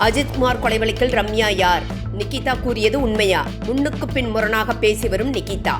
அஜித்குமார் கொலை வழக்கில் ரம்யா யார்? நிகிதா கூறியது உண்மையா? முன்னுக்கு பின் முரணாக பேசி வரும் நிகிதா.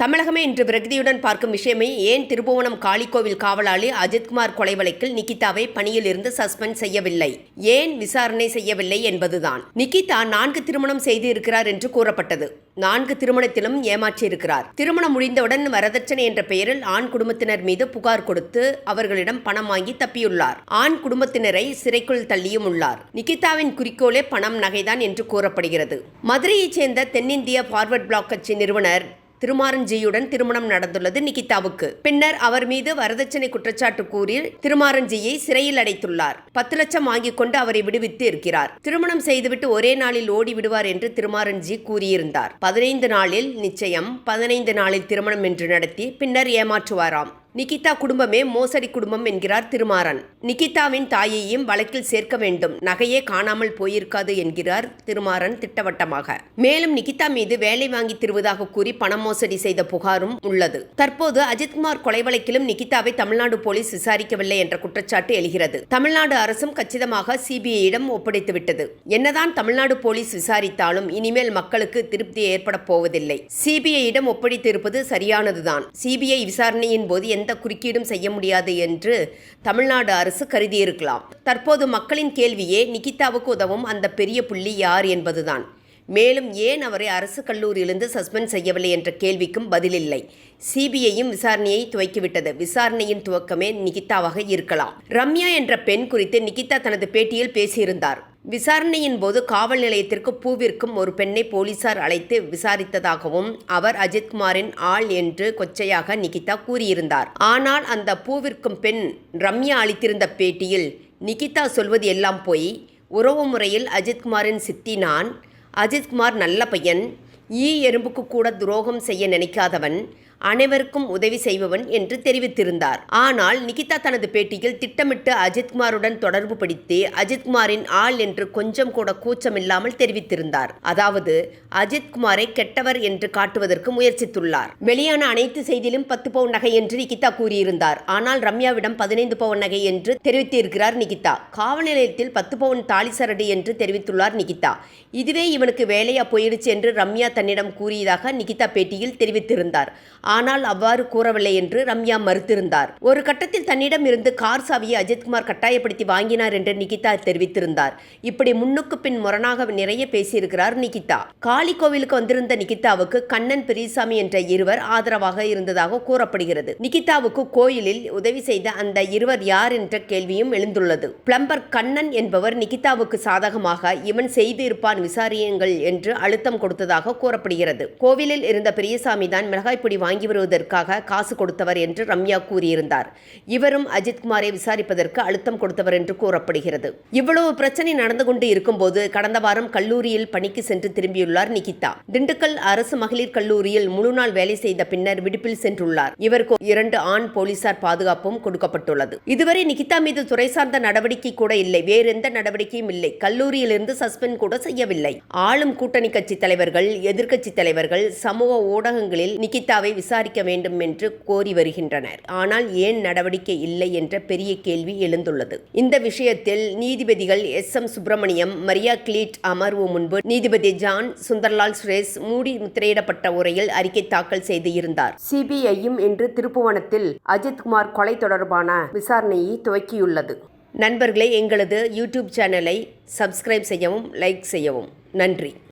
தமிழகமே இன்று பிரகதியுடன் பார்க்கும் விஷயமே ஏன் திருபுவனம் காளிக்கோவில் காவலாளி அஜித்குமார் கொலை வழக்கில் நிகிதாவை பணியில் இருந்து சஸ்பெண்ட் செய்யவில்லை? ஏன் விசாரணை செய்யவில்லை என்பதுதான். நிகிதா நான்கு திருமணம் செய்து இருக்கிறார் என்று கூறப்பட்டது. நான்கு திருமணத்திலும் ஏமாற்றியிருக்கிறார். திருமணம் முடிந்தவுடன் வரதட்சணை என்ற பெயரில் ஆண் குடும்பத்தினர் மீது புகார் கொடுத்து அவர்களிடம் பணம் வாங்கி தப்பியுள்ளார். ஆண் குடும்பத்தினரை சிறைக்குள் தள்ளியும் உள்ளார். நிகிதாவின் குறிக்கோளே பணம் நகைதான் என்று கூறப்படுகிறது. மதுரையைச் சேர்ந்த தென்னிந்திய ஃபார்வர்ட் பிளாக் கட்சி நிறுவனர் திருமாரஞ்சியுடன் திருமணம் நடந்துள்ளது நிகிதாவுக்கு. பின்னர் அவர் மீது வரதட்சணை குற்றச்சாட்டு கூறி திருமாரஞ்சியை சிறையில் அடைத்துள்ளார். பத்து லட்சம் வாங்கிக் கொண்டு அவரை விடுவித்து இருக்கிறார். திருமணம் செய்துவிட்டு ஒரே நாளில் ஓடி விடுவார் என்று திருமாரஞ்சி கூறியிருந்தார். பதினைந்து நாளில் நிச்சயம் பதினைந்து நாளில் திருமணம் என்று நடத்தி பின்னர் ஏமாற்றுவாராம். நிகிதா குடும்பமே மோசடி குடும்பம் என்கிறார் திருமாறன். நிகிதாவின் தாயையும் வழக்கில் சேர்க்க வேண்டும். நகையே காணாமல் போயிருக்காது என்கிறார் திருமாறன் திட்டவட்டமாக. மேலும் நிகிதா மீது வேலை வாங்கி தருவதாக கூறி பண மோசடி செய்த புகாரும் உள்ளது. தற்போது அஜித்குமார் கொலை வழக்கிலும் நிகிதாவை தமிழ்நாடு போலீஸ் விசாரிக்கவில்லை என்ற குற்றச்சாட்டு எழுகிறது. தமிழ்நாடு அரசும் கச்சிதமாக சிபிஐயிடம் ஒப்படைத்துவிட்டது. என்னதான் தமிழ்நாடு போலீஸ் விசாரித்தாலும் இனிமேல் மக்களுக்கு திருப்தி ஏற்பட போவதில்லை. சிபிஐயிடம் ஒப்படைத்திருப்பது சரியானதுதான். சிபிஐ விசாரணையின் போது எந்த குறுக்கீடும் செய்ய முடியாது என்று தமிழ்நாடு அரசு கருதியிருக்கலாம். தற்போது மக்களின் கேள்வியே நிகிதாவுக்கு உதவும் அந்த பெரிய புள்ளி யார் என்பதுதான். மேலும் ஏன் அவரை அரசு கல்லூரியிலிருந்து சஸ்பெண்ட் செய்யவில்லை என்ற கேள்விக்கும் பதிலில்லை. சிபிஐயும் விசாரணையை துவக்கிவிட்டது. விசாரணையின் துவக்கமே நிகிதாவாக இருக்கலாம். ரம்யா என்ற பெண் குறித்து நிகிதா தனது பேட்டியில் பேசியிருந்தார். விசாரணையின் போது காவல் நிலையத்திற்கு பூவிற்கும் ஒரு பெண்ணை போலீசார் அழைத்து விசாரித்ததாகவும் அவர் அஜித்குமாரின் ஆள் என்று கொச்சையாக நிகிதா கூறியிருந்தார். ஆனால் அந்த பூவிற்கும் பெண் ரம்யா அளித்திருந்த பேட்டியில் நிகிதா சொல்வது எல்லாம் போய் உறவு முறையில் அஜித்குமாரின் சித்தி நான் அஜித்குமார் நல்ல பையன் ஈ எறும்புக்கு கூட துரோகம் செய்ய நினைக்காதவன் அனைவருக்கும் உதவி செய்பவன் என்று தெரிவித்திருந்தார். ஆனால் நிகிதா தனது பேட்டியில் திட்டமிட்டு அஜித்குமாருடன் தொடர்பு படுத்தி அஜித்குமாரின் ஆள் என்று கொஞ்சம் கூட கூச்சமில்லாமல் தெரிவித்திருந்தார். அதாவது அஜித்குமாரை கெட்டவர் என்று காட்டுவதற்கு முயற்சித்துள்ளார். வெளியான அனைத்து செய்தியிலும் பத்து பவுன் நகை என்று நிகிதா கூறியிருந்தார். ஆனால் ரம்யாவிடம் பதினைந்து பவுன் நகை என்று தெரிவித்திருக்கிறார் நிகிதா. காவல் நிலையத்தில் பத்து பவுன் தாலி சரடு என்று தெரிவித்துள்ளார் நிகிதா. இதுவே இவனுக்கு வேலையா போயிடுச்சு என்று ரம்யா தன்னிடம் கூறியதாக நிகிதா பேட்டியில் தெரிவித்திருந்தார். ஆனால் அவ்வாறு கூறவில்லை என்று ரம்யா மறுத்திருந்தார். ஒரு கட்டத்தில் தன்னிடம் இருந்து கார் சாவியை அஜித்குமார் கட்டாயப்படுத்தி வாங்கினார் என்று நிகிதா தெரிவித்திருந்தார். இப்படி முன்னுக்கு பின் முரணாக நிறைய பேசியிருக்கிறார் நிகிதா. காளி கோவிலுக்கு வந்திருந்த நிகிதாவுக்கு கண்ணன் பெரியசாமி என்ற இருவர் ஆதரவாக இருந்ததாக கூறப்படுகிறது. நிகிதாவுக்கு கோயிலில் உதவி செய்த அந்த இருவர் யார் என்ற கேள்வியும் எழுந்துள்ளது. பிளம்பர் கண்ணன் என்பவர் நிகிதாவுக்கு சாதகமாக இவன் செய்து இருப்பான் விசாரியுங்கள் என்று அழுத்தம் கொடுத்ததாக கூறப்படுகிறது. கோவிலில் இருந்த பெரியசாமி தான் மிளகாய்ப்பொடி வாங்கி வாங்கி வருவதற்காக காசு கொடுத்தவர் என்று ரம்யா கூறியிருந்தார். இவரும் அஜித்குமாரை விசாரிப்பதற்கு அழுத்தம் கொடுத்தவர் என்று கூறப்படுகிறது. இவ்வளவு பிரச்சனை நடந்து கொண்டு இருக்கும்போது கடந்த வாரம் கல்லூரியில் பணிக்கு சென்று திரும்பியுள்ளார் நிகிதா. திண்டுக்கல் அரசு மகளிர் கல்லூரியில் முழுநாள் வேலை செய்த பின்னர் விடுப்பில் சென்றுள்ளார். இவருக்கு இரண்டு ஆண் போலீசார் பாதுகாப்பும் கொடுக்கப்பட்டுள்ளது. இதுவரை நிகிதா மீது துறை சார்ந்த நடவடிக்கை கூட இல்லை. வேறு எந்த நடவடிக்கையும் இல்லை. கல்லூரியிலிருந்து சஸ்பெண்ட் கூட செய்யவில்லை. ஆளும் கூட்டணி கட்சி தலைவர்கள் எதிர்க்கட்சி தலைவர்கள் சமூக ஊடகங்களில் நிகிதாவை விசாரிக்க வேண்டும் என்று கோரி வருகின்றனர். ஆனால் ஏன் நடவடிக்கை இல்லை என்ற பெரிய கேள்வி எழுந்துள்ளது. இந்த விஷயத்தில் நீதிபதிகள் எஸ். எம். சுப்பிரமணியம் மரியா கிளீட் அமர்வு முன்பு நீதிபதி ஜான் சுந்தர்லால் சுரேஷ் மூடி முத்திரையிடப்பட்ட உரையில் அறிக்கை தாக்கல் செய்து இருந்தார். சிபிஐயும் இன்று திருப்புவனத்தில் அஜித்குமார் கொலை தொடர்பான விசாரணையை துவக்கியுள்ளது. நண்பர்களே எங்களது யூடியூப் சேனலை சப்ஸ்கிரைப் செய்யவும் லைக் செய்யவும். நன்றி.